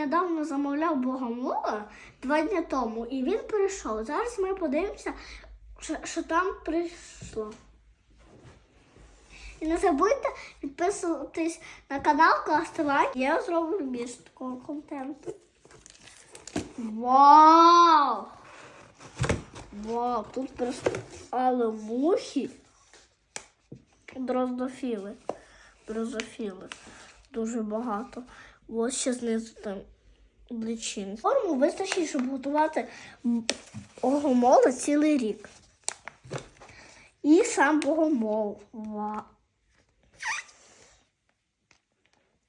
недавно замовляв богомола два дні тому, і він прийшов. Зараз ми подивимося, що, що там прийшло. І не забудьте підписуватись на канал, класти лайк. Я зроблю більше такого контенту. Вау! Вау, тут просто але мухи. Дроздофіли. Дрозофіли. Дуже багато. Ось ще знизу там личин. Форму вистачить, щоб готувати богомола цілий рік. І сам богомол.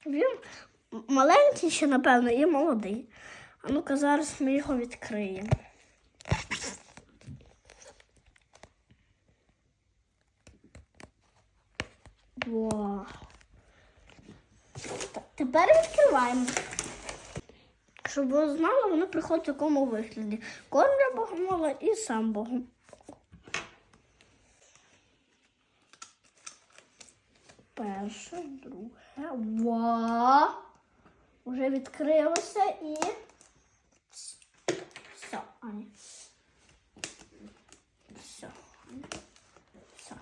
Він маленький ще, напевно, і молодий. А ну-ка зараз ми його відкриємо. Вау. Тепер відкриваємо. Щоб ви знали, воно приходить в такому вигляді. Корм для богомола і сам богомол. Перше, друге. Вау! Уже відкрилося і. Все, Аня. Все. Все.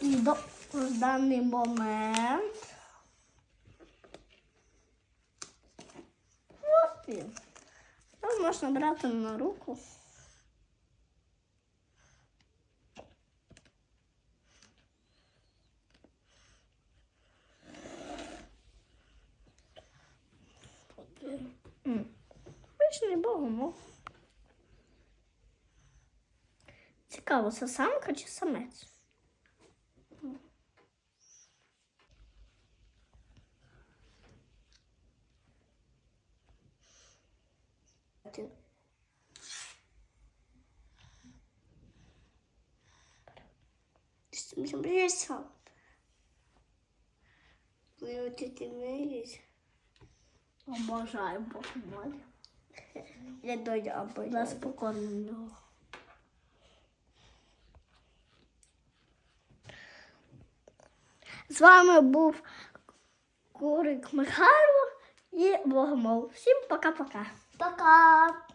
І до в даний момент. Він. Його можна брати на руку. М. Вишний богомол. Цікаво, це самка чи самець? Ти- Що мені близько? Ви от ти вмієш? Обожаю богомолі. Я дойду або нас покормлю. З вами був Курик Михайло і Богомол. Всім пока-пока. Пока!